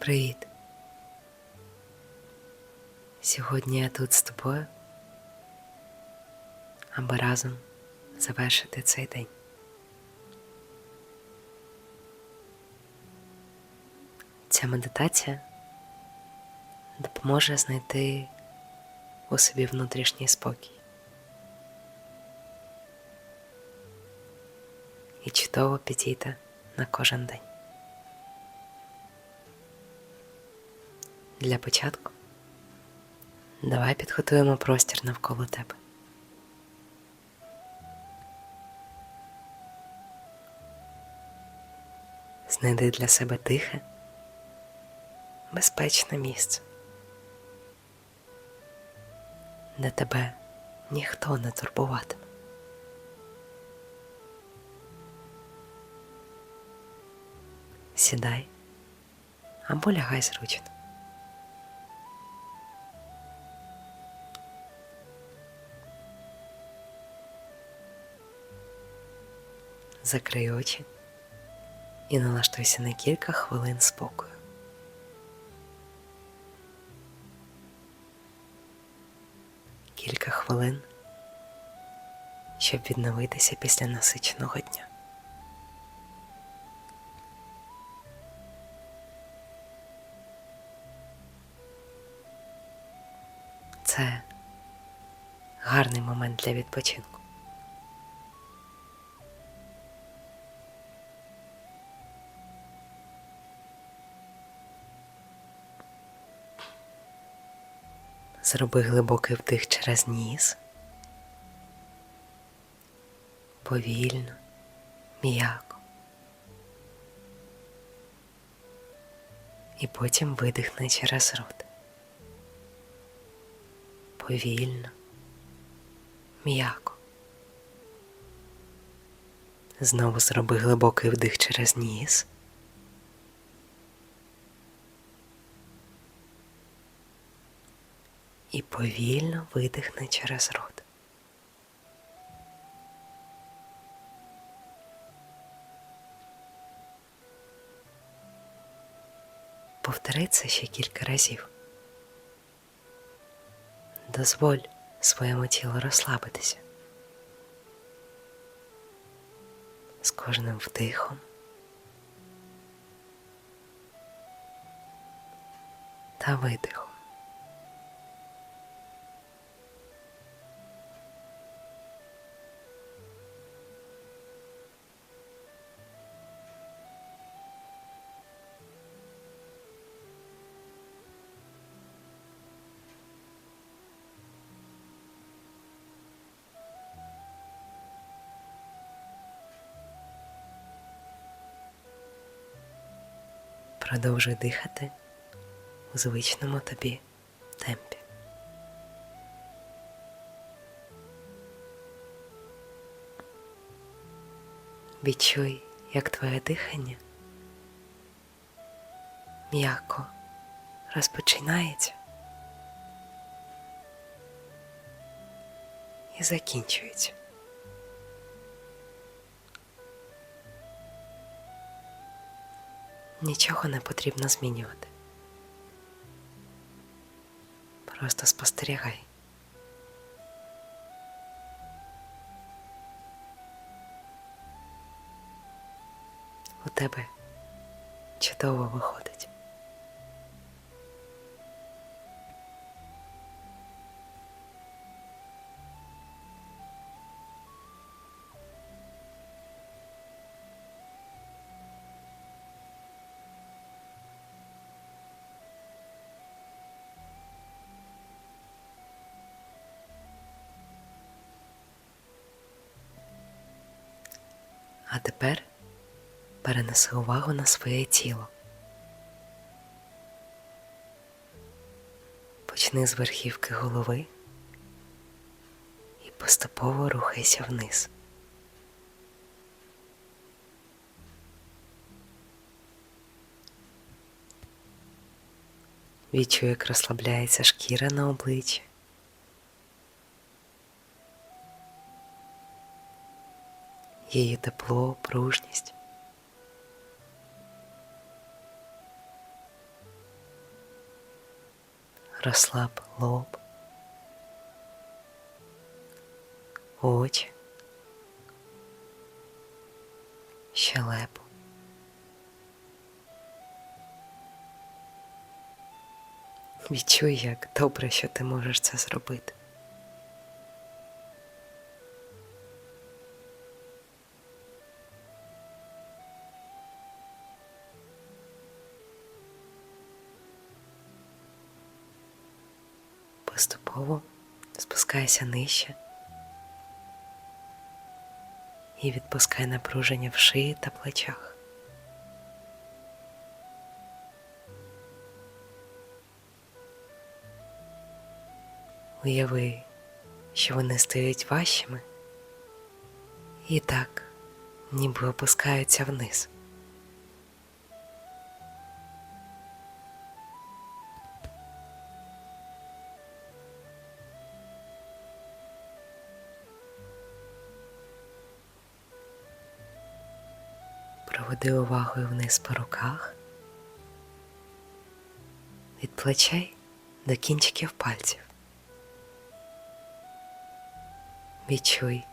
Привіт! Сьогодні я тут з тобою, аби разом завершити цей день. Ця медитація допоможе знайти у собі внутрішній спокій і чудово підійти на кожен день. Для початку давай підготуємо простір навколо тебе. Знайди для себе тихе, безпечне місце, де тебе ніхто не турбуватиме. Сідай або лягай зручно. Закрий очі і налаштуйся на кілька хвилин спокою. Кілька хвилин, щоб відновитися після насиченого дня. Це гарний момент для відпочинку. Зроби глибокий вдих через ніс. Повільно, м'яко. І потім видихни через рот. Повільно, м'яко. Знову зроби глибокий вдих через ніс. І повільно видихни через рот. Повтори це ще кілька разів. Дозволь своєму тілу розслабитися. З кожним вдихом та видихом. Продовжуй дихати у звичному тобі темпі. Відчуй, як твоє дихання м'яко розпочинається і закінчується. Нічого не потрібно змінювати. Просто спостерігай. У тебе чудово виходить. А тепер перенеси увагу на своє тіло. Почни з верхівки голови і поступово рухайся вниз. Відчуй, як розслабляється шкіра на обличчі. Її тепло, пружність. розслаб лоб, очі, щелепу. Відчуй, як добре, що ти можеш це зробити. Поступово спускайся нижче і відпускай напруження в шиї та плечах. Уяви, що вони стають важчими і так, ніби опускаються вниз. Проведи увагою вниз по руках, від плечей до кінчиків пальців. Відчуй,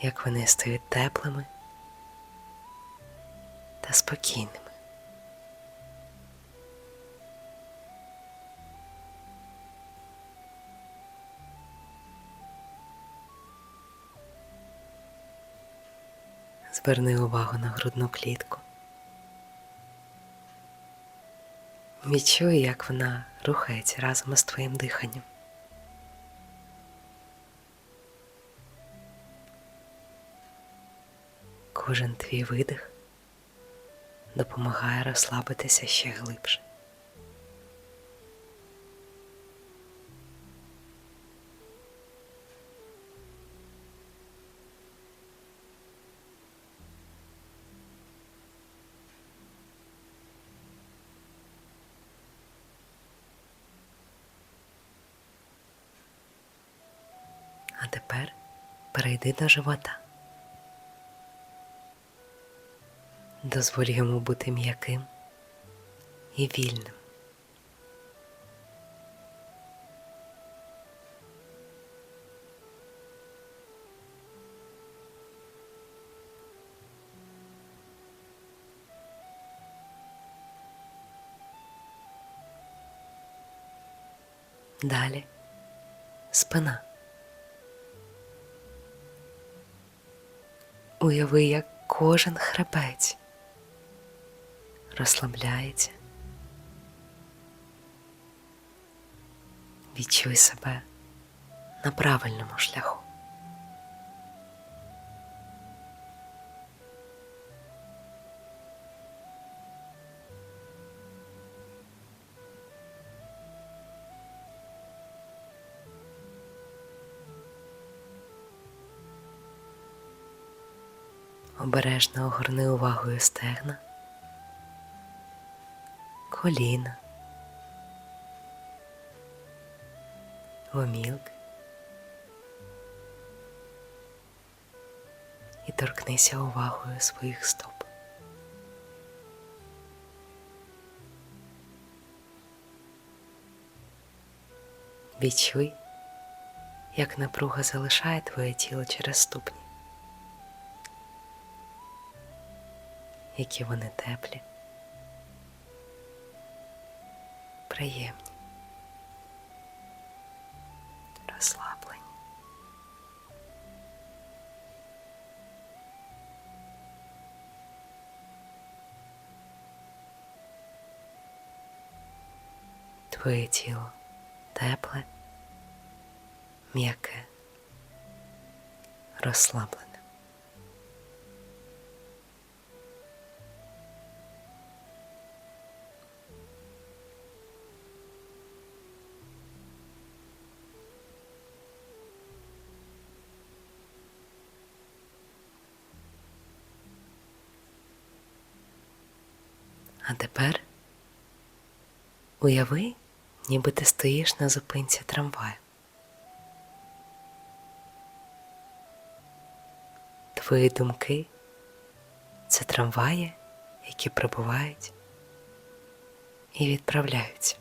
як вони стають теплими та спокійними. Зверни увагу на грудну клітку. Відчуй, як вона рухається разом із твоїм диханням. Кожен твій видих допомагає розслабитися ще глибше. Тепер перейди до живота. Дозволь йому бути м'яким і вільним. Далі спина. Уяви, як кожен хребець розслабляється. Відчуй себе на правильному шляху. Обережно огорни увагою стегна, коліна, гомілки і торкнися увагою своїх стоп. Відчуй, як напруга залишає твоє тіло через ступні. Які вони теплі, приємні, розслаблені. Твоє тіло тепле, м'яке, розслаблене. А тепер уяви, ніби ти стоїш на зупинці трамваю. Твої думки це трамваї, які прибувають і відправляються.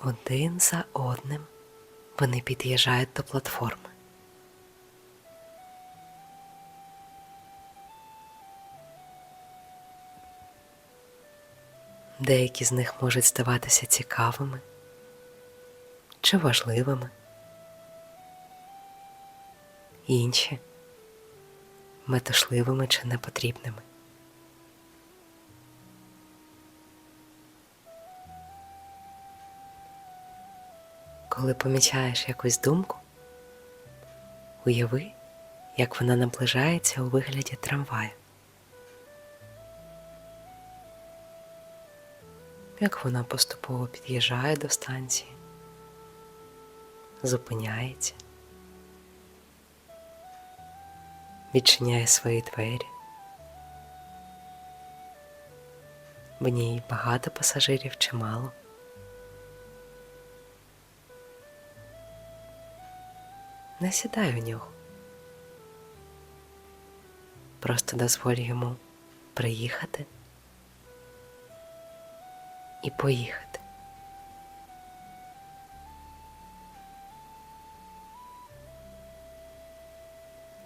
Один за одним вони під'їжджають до платформи. Деякі з них можуть здаватися цікавими чи важливими, інші метушливими чи непотрібними. Коли помічаєш якусь думку, уяви, як вона наближається у вигляді трамваю. Як вона поступово під'їжджає до станції, зупиняється, відчиняє свої двері. В ній багато пасажирів чи мало. Не сідай у нього. Просто дозволь йому приїхати і поїхати.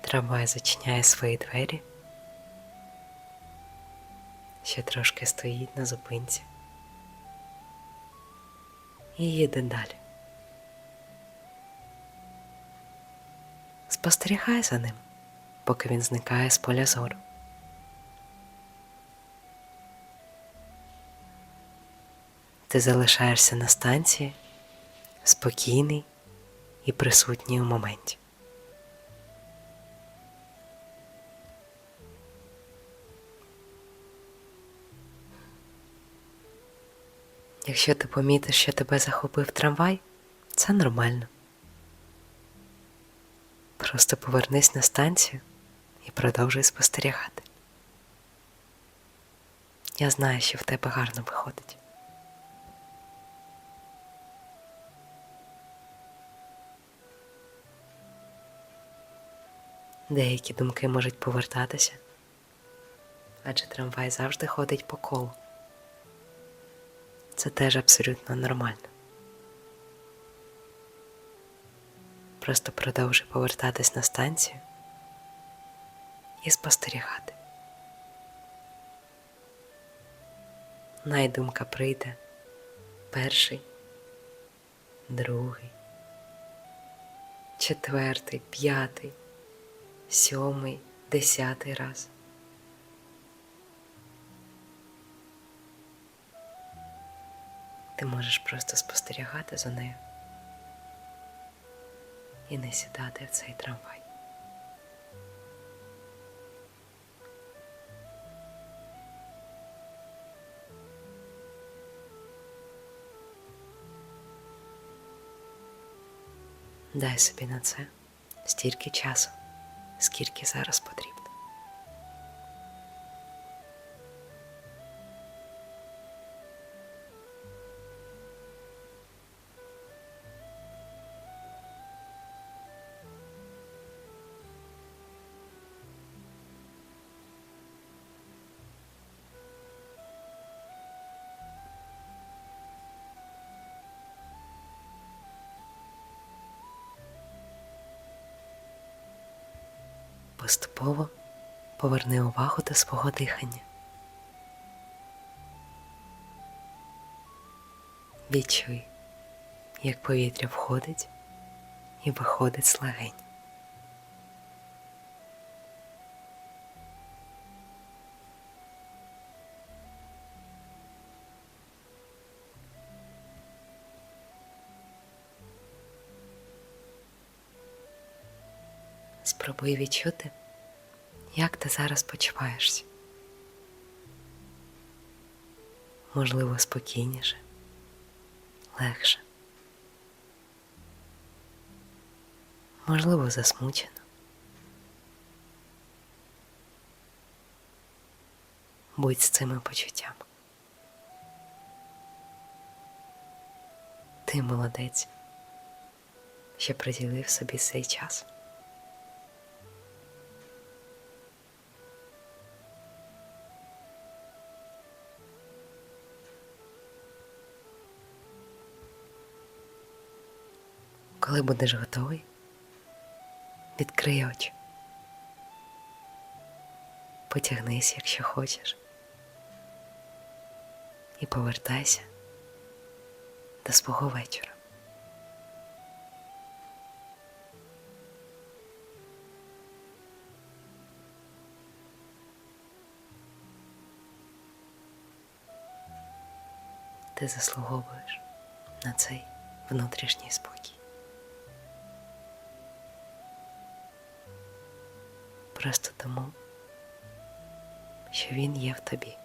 Трамвай зачиняє свої двері, ще трошки стоїть на зупинці і їде далі. Спостерігай за ним, поки він зникає з поля зору. Ти залишаєшся на станції спокійний і присутній у моменті. Якщо ти помітиш, що тебе захопив трамвай, це нормально. Просто повернись на станцію і продовжуй спостерігати. Я знаю, що в тебе гарно виходить. Деякі думки можуть повертатися, адже трамвай завжди ходить по колу. Це теж абсолютно нормально. Просто продовжуй повертатись на станцію і спостерігати. Найдумка прийде перший, другий, четвертий, п'ятий, сьомий, десятий раз. Ти можеш просто спостерігати за нею і не сідати в цей трамвай. Дай собі на це стільки часу, скільки зараз потрібно. Поступово поверни увагу до свого дихання. Відчуй, як повітря входить і виходить з легень. Спробуй відчути, як ти зараз почуваєшся. Можливо, спокійніше, легше. Можливо, засмучено. Будь з цими почуттями. Ти молодець, що приділив собі цей час. Коли будеш готовий, відкрий очі. Потягнись, якщо хочеш, і повертайся до свого вечора. Ти заслуговуєш на цей внутрішній спокій. Просто тому, що він є в тобі.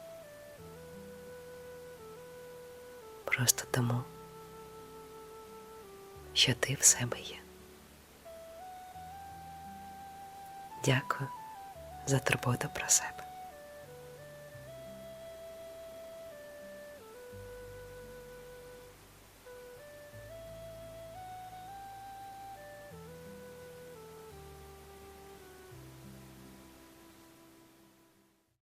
Просто тому, що ти в себе є. Дякую за турботу про себе.